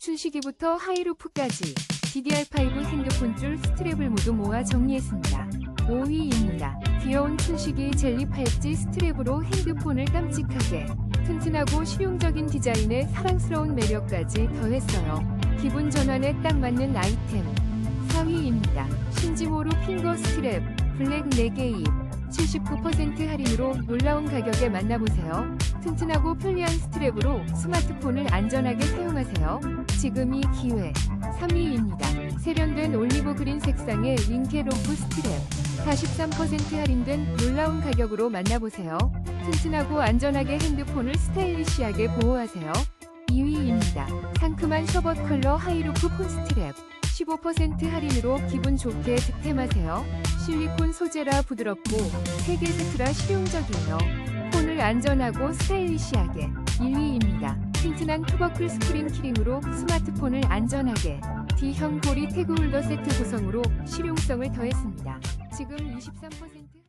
춘식이부터 하이루프까지 DDR5 핸드폰 줄 스트랩을 모두 모아 정리했습니다. 5위입니다. 귀여운 춘식이 젤리 팔찌 스트랩으로 핸드폰을 깜찍하게 튼튼하고 실용적인 디자인에 사랑스러운 매력까지 더했어요. 기분 전환에 딱 맞는 아이템. 4위입니다. 신지모로 핑거 스트랩 블랙 4개 입 79% 할인으로 놀라운 가격에 만나보세요. 튼튼하고 편리한 스트랩으로 스마트폰을 안전하게 사용하세요. 지금이 기회. 3위입니다. 세련된 올리브 그린 색상의 링케로프 스트랩 43% 할인된 놀라운 가격으로 만나보세요. 튼튼하고 안전하게 핸드폰을 스타일리시하게 보호하세요. 2위입니다. 상큼한 셔벗 컬러 하이루프 폰 스트랩 15% 할인으로 기분 좋게 득템하세요. 실리콘 소재라 부드럽고 3개 세트라 실용적이에요. 안전하고 스타일리시하게 1위입니다. 튼튼한 투버클 스크린 키링으로 스마트폰을 안전하게 D형 고리 태그 홀더 세트 구성으로 실용성을 더했습니다. 지금 23%